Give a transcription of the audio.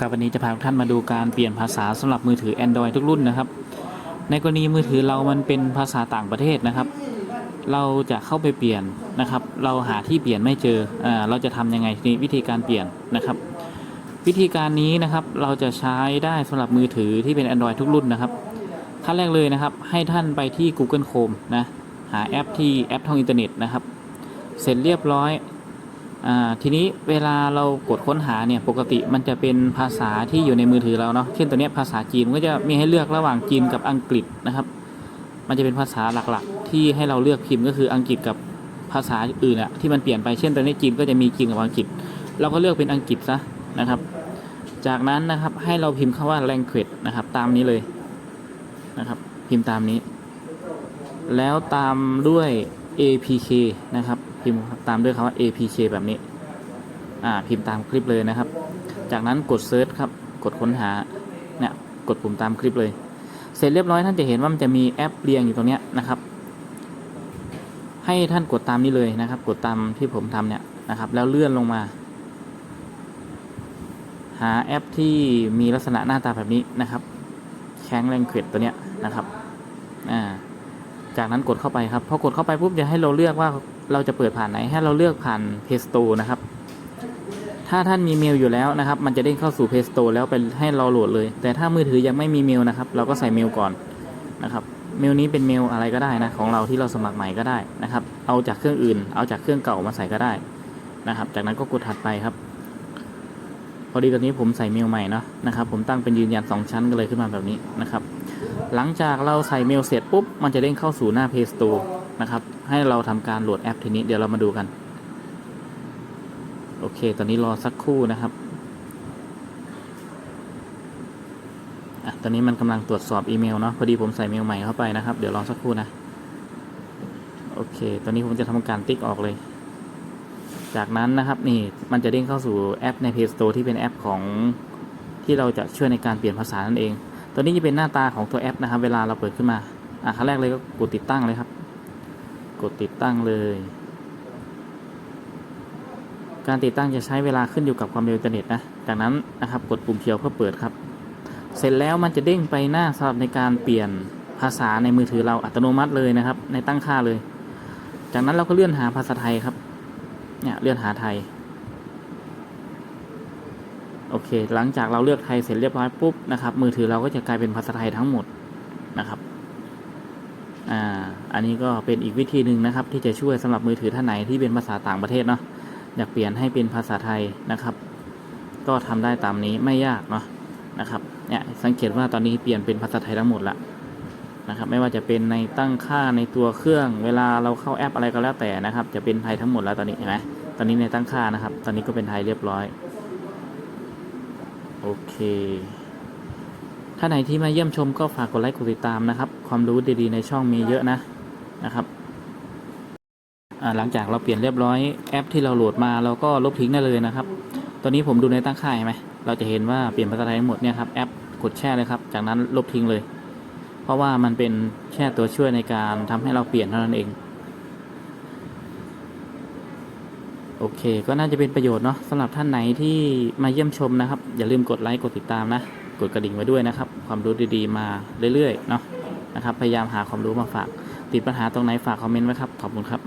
ครับวันนี้จะพาทุกท่านมาดูการเปลี่ยนภาษาสำหรับมือถือ Android ทุกรุ่นนะครับ ในกรณีมือถือเรามันเป็นภาษาต่างประเทศนะครับ เราจะเข้าไปเปลี่ยนนะครับ เราหาที่เปลี่ยนไม่เจออ่าเราจะทำยังไงทีนี้วิธีการเปลี่ยนนะครับ วิธีการนี้นะครับเราจะใช้ได้สำหรับมือถือที่เป็น Android ทุกรุ่นนะครับขั้นแรกเลยนะครับ ให้ท่านไปที่ Google Chrome นะหาแอปที่แอปท่องอินเทอร์เน็ตนะครับ เสร็จเรียบร้อย ทีนี้เวลาเรากดค้นหาเนี่ยปกติมันจะเป็นภาษาที่อยู่ในมือถือเราเนาะเช่นตัวเนี้ยภาษาจีนก็จะมีให้เลือกระหว่างจีนกับอังกฤษนะครับ มันจะเป็นภาษาหลักๆ ที่ให้เราเลือกพิมพ์ก็คืออังกฤษกับภาษาอื่นอะที่มันเปลี่ยนไปเช่นตัวนี้จีนก็จะมีจีนกับอังกฤษ เราก็เลือกเป็นอังกฤษซะนะครับ จากนั้นนะครับให้เราพิมพ์คำว่า language นะครับตามนี้เลยนะครับพิมพ์ตามนี้ แล้วตามด้วย apk นะครับ พิมพ์ตามด้วยคำว่า apk แบบนี้ อ่า พิมพ์ตามคลิปเลยนะครับ จากนั้นกด search ครับ กดค้นหา เนี่ย กดปุ่มตามคลิปเลย เสร็จเรียบร้อยท่านจะเห็นว่ามันจะมีแอปเรียงอยู่ตรงเนี้ยนะครับ ให้ท่านกดตามนี้เลยนะครับ กดตามที่ผมทำเนี่ยนะครับ แล้วเลื่อนลงมา หาแอปที่มีลักษณะหน้าตาแบบนี้นะครับ แข้งแรงเควดตัวเนี้ยนะครับ อ่า จากนั้นกดเข้าไปครับพอกดเข้าไปปุ๊บจะให้เราเลือกว่าเราจะเปิดผ่านไหนให้เราเลือกผ่าน Play Store นะครับ ถ้าท่านมีเมลอยู่แล้วนะครับ มันจะเด้งเข้าสู่ Play Store แล้วไปให้เราโหลดเลย แต่ถ้ามือถือยังไม่มีเมลนะครับ เราก็ใส่เมลก่อนนะครับเมลนี้เป็นเมลอะไรก็ได้นะของเราที่เราสมัครใหม่ก็ได้นะครับ เอาจากเครื่องอื่น เอาจากเครื่องเก่ามาใส่ก็ได้นะครับ จากนั้นก็กดถัดไปครับ พอดีตอนนี้ผมใส่เมลใหม่เนาะนะครับ ผมตั้งเป็นยืนยัน 2 ชั้นก็เลยขึ้นมาแบบนี้นะครับ หลังจากเราใส่เมลเสร็จปุ๊บ มันจะเด้งเข้าสู่หน้า Play Store นะครับ ให้เราทำการโหลดแอปทีนี้เดี๋ยวเรามาดูกัน โอเค ตอนนี้รอสักครู่นะครับอะตอนนี้มันกำลังตรวจสอบอีเมลเนาะ พอดีผมใส่เมลใหม่เข้าไปนะครับ เดี๋ยวรอสักครู่นะ โอเค ตอนนี้ผมจะทำการติ๊กออกเลย จากนั้นนะครับนี่ มันจะเด้งเข้าสู่แอปใน Play Store ที่เป็นแอปของที่เราจะช่วยในการเปลี่ยนภาษานั่นเอง ตัวนี้จะเป็นหน้าตาของตัวแอปนะครับ เวลาเราเปิดขึ้นมา อะขั้นแรกเลยก็กดติดตั้งเลยครับ กดติดตั้งเลย การติดตั้งจะใช้เวลาขึ้นอยู่กับความเร็วอินเทอร์เน็ตนะ จากนั้นนะครับกดปุ่มเขียวเพื่อเปิดครับ เสร็จแล้วมันจะเด้งไปหน้าสำหรับในการเปลี่ยนภาษาในมือถือเราอัตโนมัติเลยนะครับ ในตั้งค่าเลย จากนั้นเราก็เลื่อนหาภาษาไทยครับ เนี่ยเลื่อนหาไทย โอเค หลังจากเราเลือกไทยเสร็จเรียบร้อยปุ๊บนะครับ มือถือเราก็จะกลายเป็นภาษาไทยทั้งหมดนะครับ อ่า อันนี้ก็เป็นอีกวิธีหนึ่งนะครับ ที่จะช่วยสำหรับมือถือท่านไหนที่เป็นภาษาต่างประเทศเนาะ อยากเปลี่ยนให้เป็นภาษาไทยนะครับ ก็ทำได้ตามนี้ไม่ยากเนาะนะครับ เนี่ยสังเกตว่าตอนนี้เปลี่ยนเป็นภาษาไทยทั้งหมดละนะครับ ไม่ว่าจะเป็นในตั้งค่าในตัวเครื่อง เวลาเราเข้าแอปอะไรก็แล้วแต่นะครับ จะเป็นไทยทั้งหมดแล้วตอนนี้เห็นไหมตอนนี้ในตั้งค่านะครับ ตอนนี้ก็เป็นไทยเรียบร้อย โอเคถ้าไหนที่มาเยี่ยมชมก็ฝากกดไลค์กดติดตามนะครับ ความรู้ดีๆในช่องมีเยอะนะนะครับหลังจากเราเปลี่ยนเรียบร้อยแอปที่เราโหลดมาเราก็ลบทิ้งได้เลยนะครับ ตอนนี้ผมดูในตั้งค่าเห็นไหมเราจะเห็นว่าเปลี่ยนภาษาไทยทั้งหมดเนี่ยครับแอปกดแช่เลยครับ จากนั้นลบทิ้งเลย เพราะว่ามันเป็นแค่ตัวช่วยในการทำให้เราเปลี่ยนเท่านั้นเอง โอเค ก็น่าจะเป็นประโยชน์เนาะสำหรับท่านไหนที่มาเยี่ยมชมนะครับ อย่าลืมกดไลค์กดติดตามนะ กดกระดิ่งไว้ด้วยนะครับ ความรู้ดีๆมาเรื่อยๆเนาะนะครับ พยายามหาความรู้มาฝาก ติดปัญหาตรงไหนฝากคอมเมนต์ไว้ครับ ขอบคุณครับ